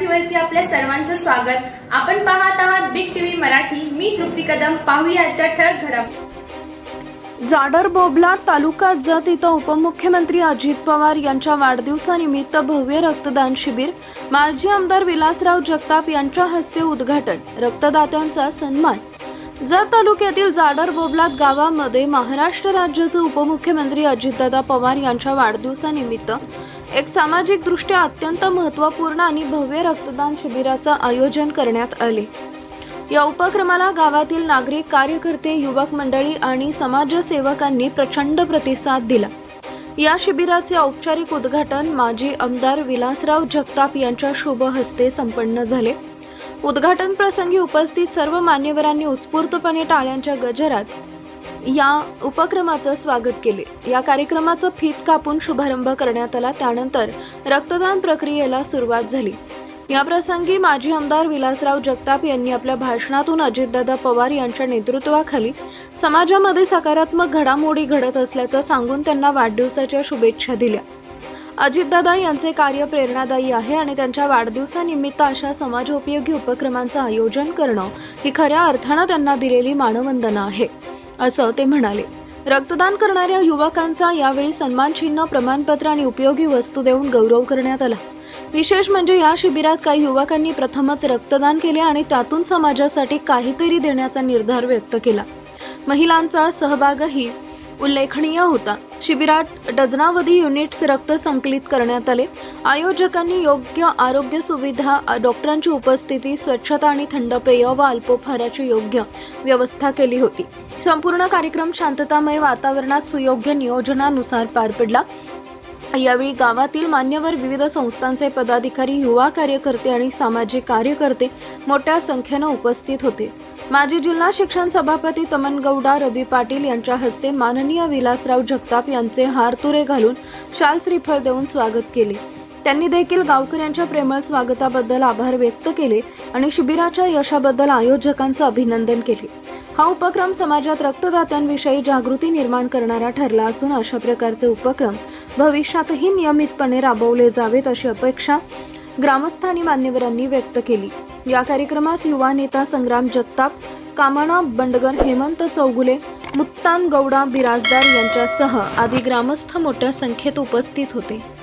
मराठीवरती आपल्या सर्वांचं स्वागत. आपण पाहत आहात बिग टीव्ही मराठी. मी तृप्ती कदम. पाहूया आजच्या ठळक घडामोडी. जाडर बोबला तालुका जत इथं उपमुख्यमंत्री अजित पवार यांच्या वाढदिवसानिमित्त भव्य रक्तदान शिबिर. माजी आमदार विलासराव जगताप यांच्या हस्ते उद्घाटन. रक्तदात्यांचा सन्मान. जत तालुक्यातील जाडर बोबलात गावामध्ये महाराष्ट्र राज्याचे उपमुख्यमंत्री अजितदादा पवार यांच्या वाढदिवसानिमित्त एक सामाजिकदृष्ट्या अत्यंत महत्त्वपूर्ण आणि भव्य रक्तदान शिबिराचं आयोजन करण्यात आले. या उपक्रमाला गावातील नागरिक कार्यकर्ते युवक मंडळी आणि समाजसेवकांनी प्रचंड प्रतिसाद दिला. या शिबिराचे औपचारिक उद्घाटन माजी आमदार विलासराव जगताप यांच्या शुभ हस्ते संपन्न झाले. उद्घाटन प्रसंगी उपस्थित सर्व मान्यवरांनी उत्स्फूर्तपणे टाळ्यांच्या गजरात या उपक्रमाचं स्वागत केले. या कार्यक्रमाचं फीत कापून शुभारंभ करण्यात आला. त्यानंतर रक्तदान प्रक्रियेला सुरुवात झाली. या प्रसंगी माजी आमदार विलासराव जगताप यांनी आपल्या भाषणातून अजितदादा पवार यांच्या नेतृत्वाखाली समाजामध्ये सकारात्मक घडामोडी घडत असल्याचं सांगून त्यांना वाढदिवसाच्या शुभेच्छा दिल्या. अजितदादा यांचे कार्य प्रेरणादायी आहे आणि त्यांच्या वाढदिवसानिमित्त अशा समाजोपयोगी उपक्रमांचं आयोजन करणं ही खऱ्या अर्थानं त्यांना दिलेली मानवंदना आहे. असं ते म्हणाले. रक्तदान करणाऱ्या युवकांचा यावेळी सन्मानचिन्ह प्रमाणपत्र आणि उपयोगी वस्तू देऊन गौरव करण्यात आला. विशेष म्हणजे या शिबिरात काही युवकांनी प्रथमच रक्तदान केले आणि त्यातून समाजासाठी काहीतरी देण्याचा निर्धार व्यक्त केला. महिलांचा सहभागही उल्लेखनीय होता. शिबिरात डझनावधी युनिट्स रक्त संकलित करण्यात आले. आयोजकांनी योग्य आरोग्य सुविधा डॉक्टरांची उपस्थिती स्वच्छता आणि थंड पेय व अल्पोपहाराची योग्य व्यवस्था केली होती. संपूर्ण कार्यक्रम शांततामय वातावरणात सुयोग्य नियोजनानुसार पार पडला. यावेळी गावातील मान्यवर विविध संस्थांचे पदाधिकारी युवा कार्यकर्ते आणि सामाजिक कार्यकर्ते मोठ्या संख्येनं उपस्थित होते. माजी जिल्हा शिक्षण सभापती तमन गौडा रवी पाटील यांच्या हस्ते माननीय विलासराव जगताप यांचे हारतुरे घालून शाल श्रीफळ देऊन स्वागत केले. त्यांनी देखील गावकऱ्यांच्या प्रेमळ स्वागताबद्दल आभार व्यक्त केले आणि शिबिराच्या यशाबद्दल आयोजकांचं अभिनंदन केले. हा उपक्रम समाजात रक्तदात्यांविषयी जागृती निर्माण करणारा ठरला असून अशा प्रकारचे उपक्रम भविष्यातही नियमितपणे राबवले जावेत अशी अपेक्षा ग्रामस्थ आणि मान्यवरांनी व्यक्त केली. या कार्यक्रमास युवा नेता संग्राम जगताप कामणा बंडगर हेमंत चौगुले मुत्तान गौडा बिराजदार यांच्यासह आदी ग्रामस्थ मोठ्या संख्येत उपस्थित होते.